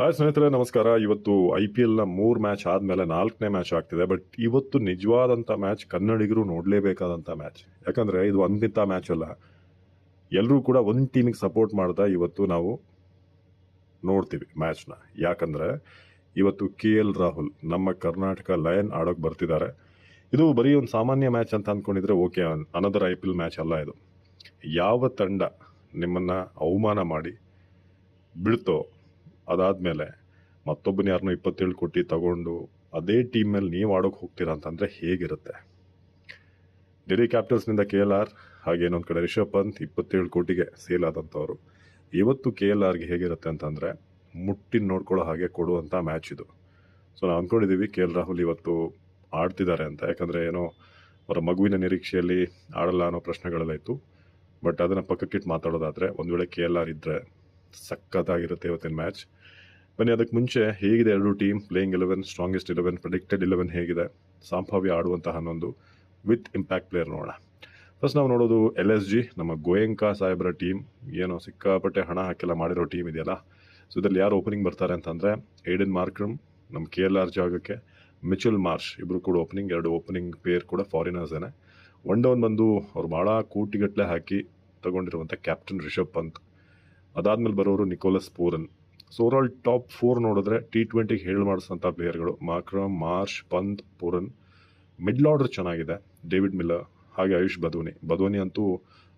Hi ಸ್ನೇಹಿತರೆ, ನಮಸ್ಕಾರ. ಇವತ್ತು ಐ ಪಿ ಎಲ್ನ ಮೂರು ಮ್ಯಾಚ್ ಆದಮೇಲೆ ನಾಲ್ಕನೇ ಮ್ಯಾಚ್ ಆಗ್ತಿದೆ ಬಟ್ ಇವತ್ತು ನಿಜವಾದಂಥ ಮ್ಯಾಚ್ ಕನ್ನಡಿಗರು ನೋಡಲೇಬೇಕಾದಂಥ ಮ್ಯಾಚ್ ಯಾಕಂದರೆ ಇದು ಅಂದಿಂತ ಮ್ಯಾಚ್ ಅಲ್ಲ. ಎಲ್ಲರೂ ಕೂಡ ಒಂದು ಟೀಮಿಗೆ ಸಪೋರ್ಟ್ ಮಾಡ್ತಾ ಇವತ್ತು ನಾವು ನೋಡ್ತೀವಿ ಮ್ಯಾಚ್ನ ಯಾಕಂದರೆ ಇವತ್ತು ಕೆ ಎಲ್ ರಾಹುಲ್ ನಮ್ಮ ಕರ್ನಾಟಕ ಲಯನ್ ಆಡೋಕೆ ಬರ್ತಿದ್ದಾರೆ. ಇದು ಬರೀ ಒಂದು ಸಾಮಾನ್ಯ ಮ್ಯಾಚ್ ಅಂತ ಅಂದ್ಕೊಂಡಿದ್ರೆ okay another I P L match ಅಲ್ಲ ಇದು. ಯಾವ ತಂಡ ನಿಮ್ಮನ್ನು ಅವಮಾನ ಮಾಡಿ ಬಿಡ್ತೋ ಅದಾದಮೇಲೆ ಮತ್ತೊಬ್ಬನ ಯಾರನ್ನೋ ಇಪ್ಪತ್ತೇಳು ಕೋಟಿ ತಗೊಂಡು ಅದೇ ಟೀಮ್ ಮೇಲೆ ನೀವು ಆಡೋಕೆ ಹೋಗ್ತೀರಾ ಅಂತಂದರೆ ಹೇಗಿರುತ್ತೆ? ಡೆಲ್ಲಿ ಕ್ಯಾಪಿಟಲ್ಸ್ನಿಂದ ಕೆ ಎಲ್ ಆರ್ ಹಾಗೆ ಇನ್ನೊಂದು ಕಡೆ ರಿಷಬ್ ಪಂತ್ ಇಪ್ಪತ್ತೇಳು ಕೋಟಿಗೆ ಸೇಲ್ ಆದಂಥವ್ರು ಇವತ್ತು ಕೆ ಎಲ್ ಆರ್ಗೆ ಹೇಗಿರುತ್ತೆ ಅಂತಂದರೆ ಮುಟ್ಟಿ ನೋಡ್ಕೊಳ್ಳೋ ಹಾಗೆ ಕೊಡುವಂಥ ಮ್ಯಾಚ್ ಇದು. ಸೊ ನಾವು ಅಂದ್ಕೊಂಡಿದ್ದೀವಿ ಕೆ ಎಲ್ ರಾಹುಲ್ ಇವತ್ತು ಆಡ್ತಿದ್ದಾರೆ ಅಂತ. ಯಾಕಂದರೆ ಏನೋ ಅವರ ಮಗುವಿನ ನಿರೀಕ್ಷೆಯಲ್ಲಿ ಆಡಲ್ಲ ಅನ್ನೋ ಪ್ರಶ್ನೆಗಳೆಲ್ಲ ಇತ್ತು. ಬಟ್ ಅದನ್ನು ಪಕ್ಕಕ್ಕಿಟ್ಟು ಮಾತಾಡೋದಾದರೆ ಒಂದು ವೇಳೆ ಕೆ ಎಲ್ ಆರ್ ಇದ್ದರೆ ಸಖತ್ತಾಗಿರುತ್ತೆ ಇವತ್ತಿನ ಮ್ಯಾಚ್ ಬನ್ನಿ ಅದಕ್ಕೆ ಮುಂಚೆ ಹೇಗಿದೆ ಎರಡು team playing eleven strongest eleven predicted eleven ಹೇಗಿದೆ? ಸಂಭಾವ್ಯ ಆಡುವಂತಹ ಹನ್ನೊಂದು ವಿತ್ ಇಂಪ್ಯಾಕ್ಟ್ ಪ್ಲೇಯರ್ ನೋಡೋಣ. ಫಸ್ಟ್ ನಾವು ನೋಡೋದು ಎಲ್ ಎಸ್ ಜಿ ನಮ್ಮ ಗೋಯಂಕಾ ಸಾಹೇಬರ ಟೀಮ್ ಏನೋ ಸಿಕ್ಕಾಪಟ್ಟೆ ಹಣ ಹಾಕೆಲ್ಲ ಮಾಡಿರೋ ಟೀಮ್ ಇದೆಯಲ್ಲ? ಸೊ ಇದರಲ್ಲಿ ಯಾರು ಓಪನಿಂಗ್ ಬರ್ತಾರೆ ಅಂತಂದರೆ ಏಡನ್ ಮಾರ್ಕ್ರಮ್ ನಮ್ಮ ಕೆ ಎಲ್ ಆರ್ ಜಾಗಕ್ಕೆ ಮಿಚುಲ್ ಮಾರ್ಷ್ ಇಬ್ಬರು ಕೂಡ ಓಪನಿಂಗ್ ಎರಡು ಓಪನಿಂಗ್ ಪೇರ್ ಕೂಡ ಫಾರಿನರ್ಸೇನೆ ಒನ್ ಡೌನ್ ಬಂದು ಅವ್ರು ಭಾಳ ಕೋಟಿಗಟ್ಟಲೆ ಹಾಕಿ ತಗೊಂಡಿರುವಂಥ ಕ್ಯಾಪ್ಟನ್ ರಿಷಬ್ ಪಂತ್. ಅದಾದಮೇಲೆ ಬರೋರು Nicholas Pooran so overall top four ನೋಡಿದ್ರೆ ಟಿ ಟ್ವೆಂಟಿಗೆ ಹೇಳಿ ಮಾಡಿಸೋಂಥ ಪ್ಲೇಯರ್ಗಳು. Markram, Marsh, Pant, Pooran. Middle order ಚೆನ್ನಾಗಿದೆ. ಡೇವಿಡ್ ಮಿಲ್ಲರ್, ಹಾಗೆ ಆಯುಷ್ ಬದೋನಿ ಬದೋನಿ ಅಂತೂ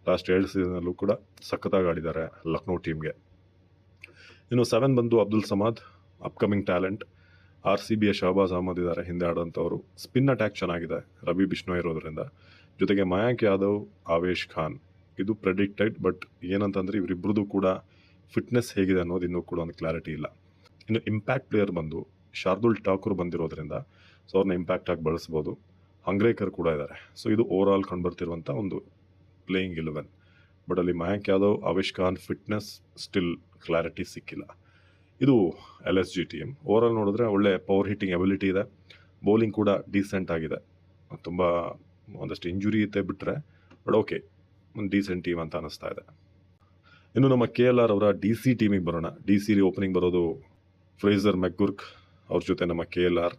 ಲಾಸ್ಟ್ ಎರಡು ಸೀಸನಲ್ಲೂ ಕೂಡ ಸಖತ್ತಾಗಿ ಆಡಿದ್ದಾರೆ ಲಕ್ನೋ ಟೀಮ್ಗೆ. ಇನ್ನು ಸೆವೆನ್ ಬಂದು Abdul Samad upcoming talent R C ಬಿಯ Shahbaz Ahmed ಇದ್ದಾರೆ, ಹಿಂದೆ ಆಡೋಂಥವ್ರು. ಸ್ಪಿನ್ ಅಟ್ಯಾಕ್ ಚೆನ್ನಾಗಿದೆ ರವಿ ಬಿಷ್ಣೋಯ್ ಇರೋದ್ರಿಂದ. ಜೊತೆಗೆ ಮಯಾಂಕ್ ಯಾದವ್, ಆವೇಶ್ ಖಾನ್. ಇದು ಪ್ರೆಡಿಕ್ಟೆಡ್ ಬಟ್ ಏನಂತಂದರೆ ಇವರಿಬ್ಬರದು ಕೂಡ ಫಿಟ್ನೆಸ್ ಹೇಗಿದೆ ಅನ್ನೋದು ಇನ್ನೂ ಕೂಡ ಒಂದು ಕ್ಲಾರಿಟಿ ಇಲ್ಲ. ಇನ್ನು ಇಂಪ್ಯಾಕ್ಟ್ ಪ್ಲೇಯರ್ ಬಂದು, ಶಾರ್ದುಲ್ ಠಾಕೂರ್ ಬಂದಿರೋದ್ರಿಂದ ಸೊ ಅವ್ರನ್ನ ಇಂಪ್ಯಾಕ್ಟ್ ಆಗಿ ಬಳಸ್ಬೋದು. ಹಂಗ್ರೇಕರ್ ಕೂಡ ಇದ್ದಾರೆ ಸೊ ಇದು ಓವರ್ ಆಲ್ ಕಂಡುಬರ್ತಿರುವಂಥ ಒಂದು ಪ್ಲೇಯಿಂಗ್ ಇಲೆವೆನ್ ಬಟ್ ಅಲ್ಲಿ Mayank Yadav, Avesh Khan fitness still clarity ಸಿಕ್ಕಿಲ್ಲ. ಇದು L S G team overall ನೋಡಿದ್ರೆ ಒಳ್ಳೆ ಪವರ್ ಹಿಟ್ಟಿಂಗ್ ಎಬಿಲಿಟಿ ಇದೆ. ಬೌಲಿಂಗ್ ಕೂಡ ಡೀಸೆಂಟ್ ಆಗಿದೆ. ತುಂಬ ಒಂದಷ್ಟು ಇಂಜುರಿ ಇತ್ತೆ ಬಿಟ್ಟರೆ ಬಟ್ ಓಕೆ ಒಂದು ಡೀಸೆಂಟ್ ಟೀಮ್ ಅಂತ ಅನ್ನಿಸ್ತಾ ಇದೆ. ಇನ್ನು ನಮ್ಮ ಕೆ ಎಲ್ ಆರ್ ಅವರ ಡಿ ಸಿ ಟೀಮಿಗೆ ಬರೋಣ. ಡಿ ಸಿ ಓಪನಿಂಗ್ ಬರೋದು ಫ್ರೇಸರ್ ಮೆಗ್ಗುರ್ಕ್ ಅವ್ರ ಜೊತೆ ನಮ್ಮ ಕೆ ಎಲ್ ಆರ್.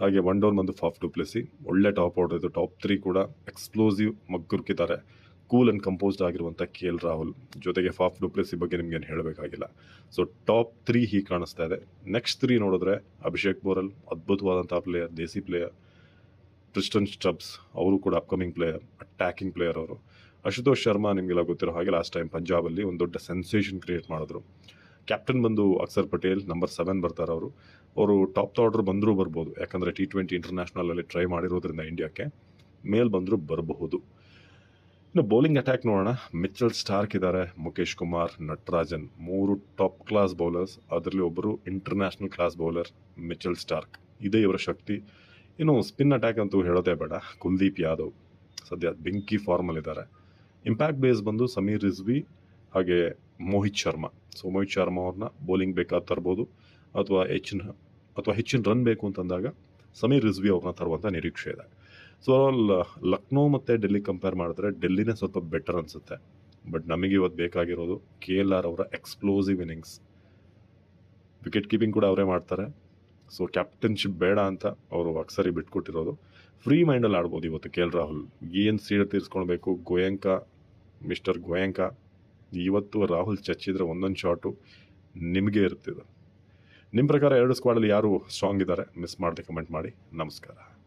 ಹಾಗೆ ಒನ್ ಡೌನ್ ಬಂದು ಫಾಫ್ ಡುಪ್ಲೆಸಿ ಒಳ್ಳೆ ಟಾಪ್ ಆರ್ಡರ್ ಇದು. ಟಾಪ್ ತ್ರೀ ಕೂಡ ಎಕ್ಸ್ಪ್ಲೋಸಿವ್ ಮಗ್ಗುರ್ಕ್ ಇದ್ದಾರೆ. ಕೂಲ್ ಆ್ಯಂಡ್ ಕಂಪೋಸ್ಡ್ ಆಗಿರುವಂಥ ಕೆ ಎಲ್ ರಾಹುಲ್. ಜೊತೆಗೆ ಫಾಫ್ ಡುಪ್ಲೆಸಿ ಬಗ್ಗೆ ನಿಮ್ಗೇನು ಹೇಳಬೇಕಾಗಿಲ್ಲ. ಸೊ ಟಾಪ್ ತ್ರೀ ಹೀಗೆ ಕಾಣಿಸ್ತಾ ಇದೆ. ನೆಕ್ಸ್ಟ್ ತ್ರೀ ನೋಡಿದ್ರೆ ಅಭಿಷೇಕ್ ಬೋರಲ್ ಅದ್ಭುತವಾದಂಥ ಪ್ಲೇಯರ್ ದೇಸಿ ಪ್ಲೇಯರ್ ಟ್ರಿಸ್ಟನ್ ಸ್ಟಬ್ಸ್ ಅವರು ಕೂಡ ಅಪ್ಕಮಿಂಗ್ ಪ್ಲೇಯರ್ ಅಟ್ಯಾಕಿಂಗ್ ಪ್ಲೇಯರ್ ಅವರು. ಅಶುತೋಷ್ ಶರ್ಮಾ ನಿಮಗೆಲ್ಲ ಗೊತ್ತಿರೋ ಹಾಗೆ ಲಾಸ್ಟ್ ಟೈಮ್ ಪಂಜಾಬಲ್ಲಿ ಒಂದು ದೊಡ್ಡ ಸೆನ್ಸೇಷನ್ ಕ್ರಿಯೇಟ್ ಮಾಡಿದ್ರು. ಕ್ಯಾಪ್ಟನ್ ಬಂದು ಅಕ್ಷರ್ ಪಟೇಲ್ ನಂಬರ್ ಸೆವೆನ್ ಬರ್ತಾರೆ ಅವರು. ಅವರು ಟಾಪ್ ಆರ್ಡರ್ ಬಂದರೂ ಬರ್ಬೋದು. ಯಾಕಂದರೆ ಟಿ ಟ್ವೆಂಟಿ ಇಂಟರ್ನ್ಯಾಷನಲಲ್ಲಿ ಟ್ರೈ ಮಾಡಿರೋದ್ರಿಂದ ಇಂಡಿಯಾಕ್ಕೆ ಮೇಲ್ ಬಂದರೂ ಬರಬಹುದು. ಇನ್ನು ಬೌಲಿಂಗ್ ಅಟ್ಯಾಕ್ ನೋಡೋಣ. ಮಿಚಲ್ ಸ್ಟಾರ್ಕ್ ಇದ್ದಾರೆ ಮುಖೇಶ್ ಕುಮಾರ್ ನಟರಾಜನ್. ಮೂರು ಟಾಪ್ ಕ್ಲಾಸ್ ಬೌಲರ್ಸ್ ಅದರಲ್ಲಿ ಒಬ್ಬರು international class bowler Mitchell Starc ಇದೇ ಇವರ ಶಕ್ತಿ. ಇನ್ನು ಸ್ಪಿನ್ ಅಟ್ಯಾಕ್ ಅಂತೂ ಹೇಳೋದೇ ಬೇಡ. ಕುಲ್ದೀಪ್ ಯಾದವ್. ಸದ್ಯ ಬೆಂಕಿ ಫಾರ್ಮಲ್ಲಿದ್ದಾರೆ ಇಂಪ್ಯಾಕ್ಟ್ ಬೇಸ್ ಬಂದು ಸಮೀರ್ ರಿಜ್ವಿ ಹಾಗೆ ಮೋಹಿತ್ ಶರ್ಮಾ. ಸೊ ಮೋಹಿತ್ ಶರ್ಮಾ ಅವ್ರನ್ನ ಬೌಲಿಂಗ್ ಬೇಕಾದ ತರ್ಬೋದು. ಅಥವಾ ಹೆಚ್ಚಿನ ಅಥವಾ ಹೆಚ್ಚಿನ ರನ್ ಬೇಕು ಅಂತಂದಾಗ ಸಮೀರ್ ರಿಜ್ವಿ ಅವ್ರನ್ನ ತರುವಂಥ ನಿರೀಕ್ಷೆ ಇದೆ. ಸೊ ಲಕ್ನೋ ಮತ್ತು ಡೆಲ್ಲಿ ಕಂಪೇರ್ ಮಾಡಿದ್ರೆ ಡೆಲ್ಲಿನೇ ಸ್ವಲ್ಪ ಬೆಟರ್ ಅನಿಸುತ್ತೆ. ಬಟ್ ನಮಗೆ ಇವತ್ತು ಬೇಕಾಗಿರೋದು ಕೆ ಎಲ್ ಆರ್ ಅವರ ಎಕ್ಸ್ಪ್ಲೋಸಿವ್ ಇನ್ನಿಂಗ್ಸ್ ವಿಕೆಟ್ ಕೀಪಿಂಗ್ ಕೂಡ ಅವರೇ ಮಾಡ್ತಾರೆ. ಸೊ ಕ್ಯಾಪ್ಟನ್ಶಿಪ್ ಬೇಡ ಅಂತ ಅವರು ಅಕ್ಸರಿ ಬಿಟ್ಕೊಟ್ಟಿರೋದು. ಫ್ರೀ ಮೈಂಡಲ್ಲಿ ಆಡ್ಬೋದು ಇವತ್ತು ಕೆ ಎಲ್ ರಾಹುಲ್. ಏನು ಸೀಡ್ ತೀರಿಸ್ಕೊಳ್ಬೇಕು? ಗೋಯಂಕ, ಮಿಸ್ಟರ್ ಗೋಯಂಕ. ಇವತ್ತು ರಾಹುಲ್ ಚಚ್ಚಿದ್ರೆ ಒಂದೊಂದು ಶಾಟು ನಿಮಗೆ ಇರ್ತಿದೆ. ನಿಮ್ಮ ಪ್ರಕಾರ ಎರಡು ಸ್ಕ್ವಾಡಲ್ಲಿ ಯಾರು ಸ್ಟ್ರಾಂಗ್ ಇದ್ದಾರೆ? ಮಿಸ್ ಮಾಡದೆ ಕಮೆಂಟ್ ಮಾಡಿ. ನಮಸ್ಕಾರ.